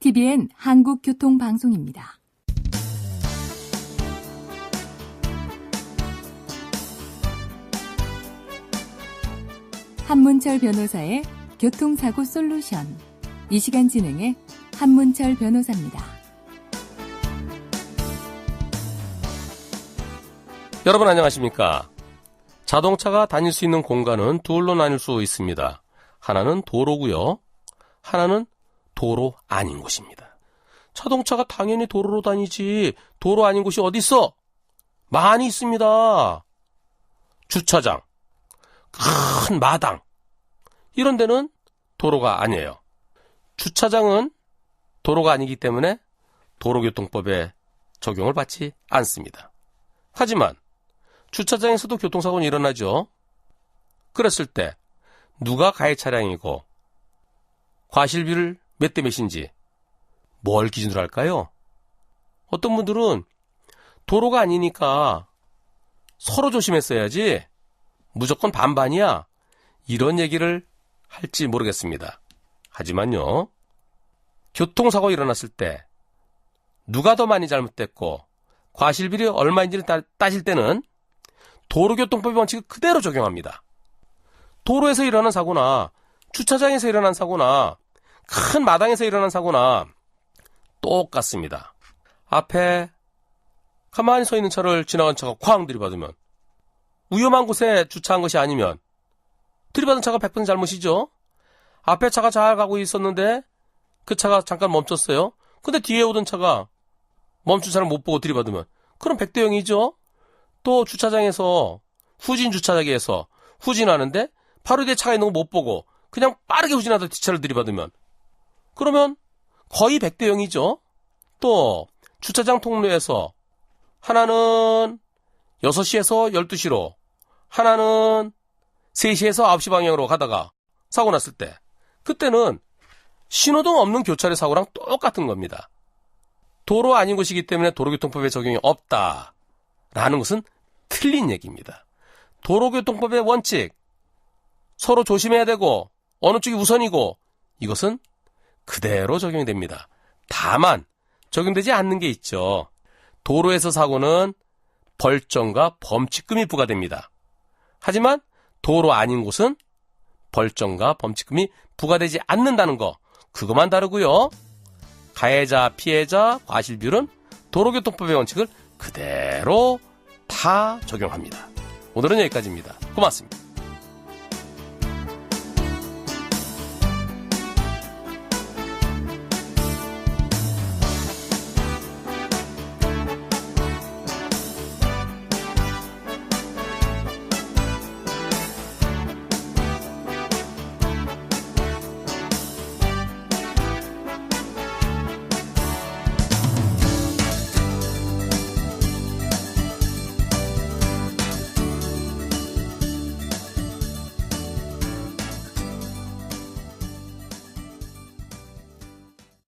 TBN 한국교통방송입니다. 한문철 변호사의 교통사고 솔루션. 이 시간 진행의 한문철 변호사입니다. 여러분 안녕하십니까? 자동차가 다닐 수 있는 공간은 둘로 나뉠 수 있습니다. 하나는 도로고요. 하나는 도로 아닌 곳입니다. 자동차가 당연히 도로로 다니지 도로 아닌 곳이 어디 있어? 많이 있습니다. 주차장, 큰 마당 이런 데는 도로가 아니에요. 주차장은 도로가 아니기 때문에 도로교통법에 적용을 받지 않습니다. 하지만 주차장에서도 교통사고는 일어나죠. 그랬을 때 누가 가해 차량이고 과실비를 몇 대 몇인지 뭘 기준으로 할까요? 어떤 분들은 도로가 아니니까 서로 조심했어야지 무조건 반반이야 이런 얘기를 할지 모르겠습니다. 하지만요 교통사고 일어났을 때 누가 더 많이 잘못됐고 과실비리 얼마인지를 따, 따질 때는 도로교통법 원칙을 그대로 적용합니다. 도로에서 일어난 사고나 주차장에서 일어난 사고나 큰 마당에서 일어난 사고나 똑같습니다. 앞에 가만히 서 있는 차를 지나간 차가 쾅 들이받으면 위험한 곳에 주차한 것이 아니면 들이받은 차가 100% 잘못이죠. 앞에 차가 잘 가고 있었는데 그 차가 잠깐 멈췄어요. 근데 뒤에 오던 차가 멈춘 차를 못 보고 들이받으면 그럼 100대 0이죠. 또 주차장에서 후진 주차장에서 후진하는데 바로 뒤에 차가 있는 거 못 보고 그냥 빠르게 후진하다 뒷차를 들이받으면 그러면 거의 100대 0이죠. 또 주차장 통로에서 하나는 6시에서 12시로 하나는 3시에서 9시 방향으로 가다가 사고 났을 때 그때는 신호등 없는 교차로 사고랑 똑같은 겁니다. 도로 아닌 곳이기 때문에 도로교통법에 적용이 없다라는 것은 틀린 얘기입니다. 도로교통법의 원칙 서로 조심해야 되고 어느 쪽이 우선이고 이것은 그대로 적용이 됩니다. 다만 적용되지 않는 게 있죠. 도로에서 사고는 벌점과 범칙금이 부과됩니다. 하지만 도로 아닌 곳은 벌점과 범칙금이 부과되지 않는다는 거 그것만 다르고요. 가해자, 피해자, 과실비율은 도로교통법의 원칙을 그대로 다 적용합니다. 오늘은 여기까지입니다. 고맙습니다.